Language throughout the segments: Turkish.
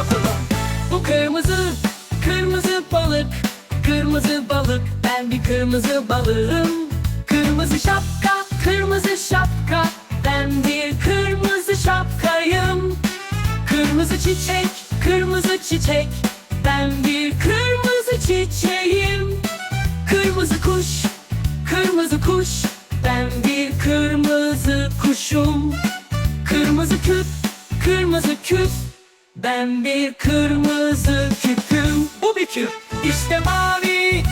bakalım. Bu kırmızı, kırmızı balık, kırmızı balık. Ben bir kırmızı balığım. Kırmızı şapka, kırmızı şapka. Ben bir kırmızı şapkayım. Kırmızı çiçek, kırmızı çiçek. Ben bir kırmızı çiçeğim. Kırmızı kuş, kırmızı kuş. Ben bir kırmızı kuşum. Kırmızı küp, kırmızı küp. Ben bir kırmızı küpüm. Bu bir küp. İşte mavi.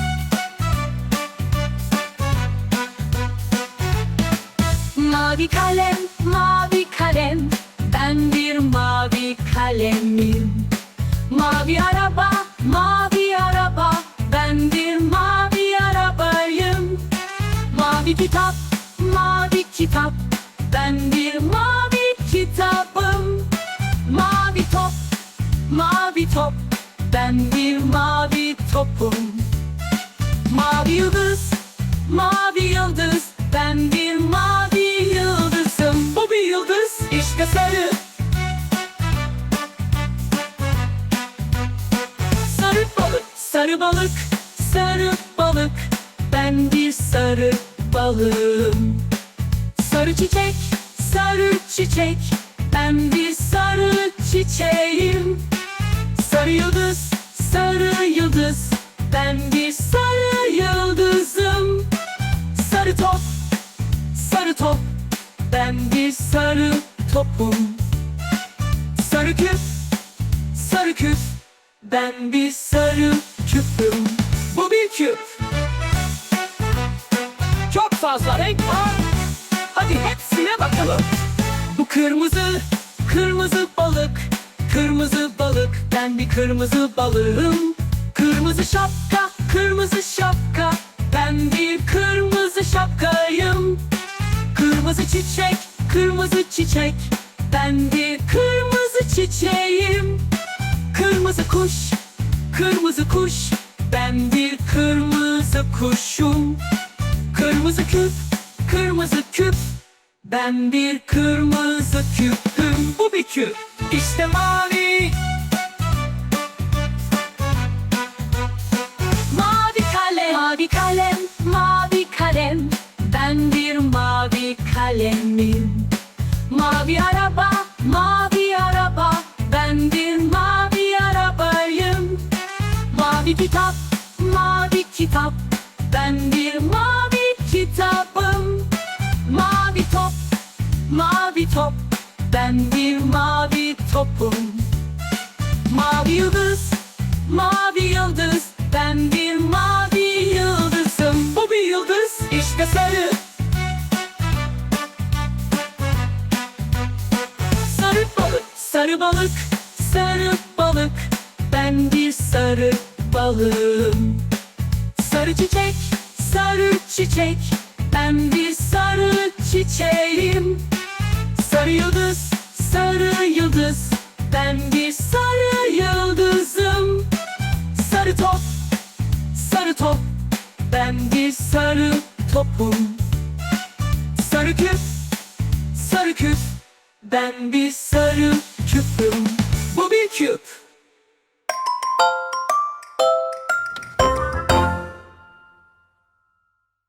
Mavi kalem, mavi kalem. Ben bir mavi kalemim. Mavi araba, mavi araba. Ben bir mavi arabayım. Mavi kitap, mavi kitap. Ben bir mavi topum. Mavi yıldız, mavi yıldız. Ben bir mavi yıldızım. Bu bir yıldız, işte sarı. Sarı balık, sarı balık, sarı balık. Ben bir sarı balığım. Sarı çiçek, sarı çiçek. Ben bir sarı çiçeğim. Yıldız, sarı yıldız. Ben bir sarı yıldızım. Sarı top, sarı top. Ben bir sarı topum. Sarı küp, sarı küp. Ben bir sarı küpüm. Bu bir küp. Çok fazla renk var. Hadi hepsine bakalım. Bu kırmızı, kırmızı balık. Kırmızı balık, ben bir kırmızı balığım. Kırmızı şapka, kırmızı şapka. Ben bir kırmızı şapkayım. Kırmızı çiçek, kırmızı çiçek. Ben bir kırmızı çiçeğim. Kırmızı kuş, kırmızı kuş. Ben bir kırmızı kuşum. Kırmızı küp, kırmızı küp. Ben bir kırmızı küpüm. Bu bir küp. İşte mavi. Mavi kalem, mavi kalem, mavi kalem. Ben bir mavi kalemim. Mavi araba, mavi araba. Ben bir mavi arabayım. Mavi kitap, mavi kitap. Ben bir mavi kitabım. Mavi top, mavi top. Ben bir mavi topum. Mavi yıldız, mavi yıldız. Ben bir mavi yıldızım. Bu bir yıldız, işte sarı. Sarı balık, sarı balık, sarı balık. Ben bir sarı balığım. Sarı çiçek, sarı çiçek. Ben bir sarı çiçeğim. Sarı yıldız, sarı yıldız. Ben bir sarı yıldızım. Sarı top, sarı top. Ben bir sarı topum. Sarı küp, sarı küp. Ben bir sarı küpüm. Bu bir küp.